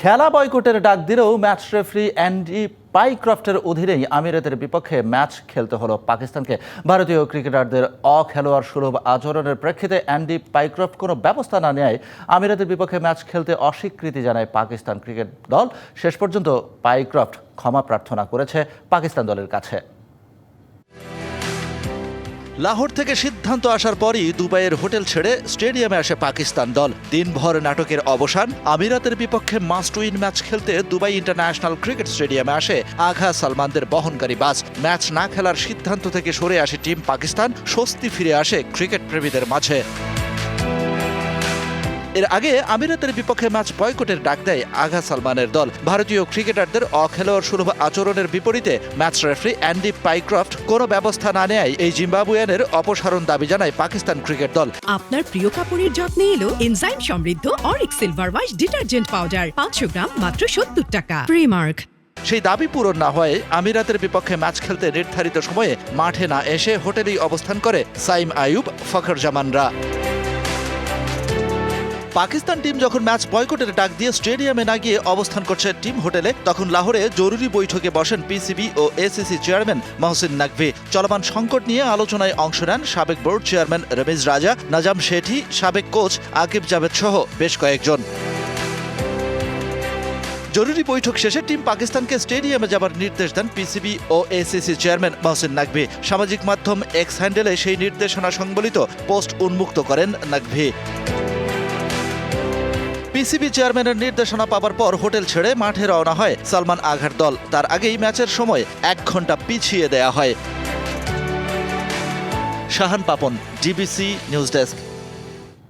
খেলা বয়কটের ডাক দিলেও ম্যাচ রেফারি অ্যান্ডি পাইক্রফটের অধীনেই আমিরাতের বিপক্ষে ম্যাচ খেলতে হলো পাকিস্তানকে। ভারতীয় ক্রিকেটারদের অখেলোয়াড় সুলভ আচরণের প্রেক্ষিতে অ্যান্ডি পাইক্রফট কোনো ব্যবস্থা না নেয়। আমিরাতের বিপক্ষে ম্যাচ খেলতে অস্বীকৃতি জানায় পাকিস্তান ক্রিকেট দল। শেষ পর্যন্ত পাইক্রফট ক্ষমা প্রার্থনা করেছে পাকিস্তান দলের কাছে। লাহোর থেকে সিদ্ধান্ত আসার পরই দুবাইয়ের হোটেল ছেড়ে স্টেডিয়ামে আসে পাকিস্তান দল। দিনভর নাটকের অবসান, আমিরাতের বিপক্ষে মাস্ট উইন ম্যাচ খেলতে দুবাই ইন্টারন্যাশনাল ক্রিকেট স্টেডিয়ামে আসে আঘা সালমানদের বহনকারী বাস। ম্যাচ না খেলার সিদ্ধান্ত থেকে সরে আসে টিম পাকিস্তান, স্বস্তি ফিরে আসে ক্রিকেট প্রেমীদের মাঝে। এর আগে আমিরাতের বিপক্ষে ম্যাচ বয়কটের ডাক দেয় আঘা সালমানের দল। ভারতীয় ক্রিকেটারদের অখেলোয়াড় সুলভ আচরণের বিপরীতে ম্যাচ রেফারি অ্যান্ডি পাইক্রফট কোনো ব্যবস্থা না নেয় এই জিম্বাবুয়ানের অপসারণ দাবি জানায় পাকিস্তান ক্রিকেট দল। আপনার প্রিয় কাপড়ের যত্নে এলো এনজাইম সমৃদ্ধ অরিক সিলভার ওয়াশ ডিটারজেন্ট পাউডার পাঁচশো গ্রাম মাত্র সত্তর টাকা। প্রিমার্ক সেই দাবি পূরণ না হয়ে আমিরাতের বিপক্ষে ম্যাচ খেলতে নির্ধারিত সময়ে মাঠে না এসে হোটেলেই অবস্থান করে সাইম আয়ুব ফখর জামানরা পাকিস্তান টিম যখন ম্যাচ বয়কটের ডাক দিয়ে স্টেডিয়ামে না গিয়ে অবস্থান করছে টিম হোটেলে, তখন লাহোরে জরুরি বৈঠকে বসেন পিসিবি ও এসিসি চেয়ারম্যান মহসিন নাকভি। চলমান সংকট নিয়ে আলোচনায় অংশ নেন সাবেক বোর্ড চেয়ারম্যান রমেশ রাজা, নাজাম শেঠি, সাবেক কোচ আকিব জাভেদ সহ বেশ কয়েকজন। জরুরি বৈঠক শেষে টিম পাকিস্তানকে স্টেডিয়ামে যাবার নির্দেশ দেন পিসিবি ও এসিসি চেয়ারম্যান মহসিন নাকভি। সামাজিক মাধ্যম এক্স হ্যান্ডেলে সেই নির্দেশনা সংবলিত পোস্ট উন্মুক্ত করেন নাকভি। পিসিবি চেয়ারম্যানের নির্দেশনা পাওয়ার পর হোটেল ছেড়ে মাঠে রওনা হয় সালমান আঘার দল। তার আগেই ম্যাচের সময় এক ঘণ্টা পিছিয়ে দেয়া হয়। Shahan Papon, DBC news desk.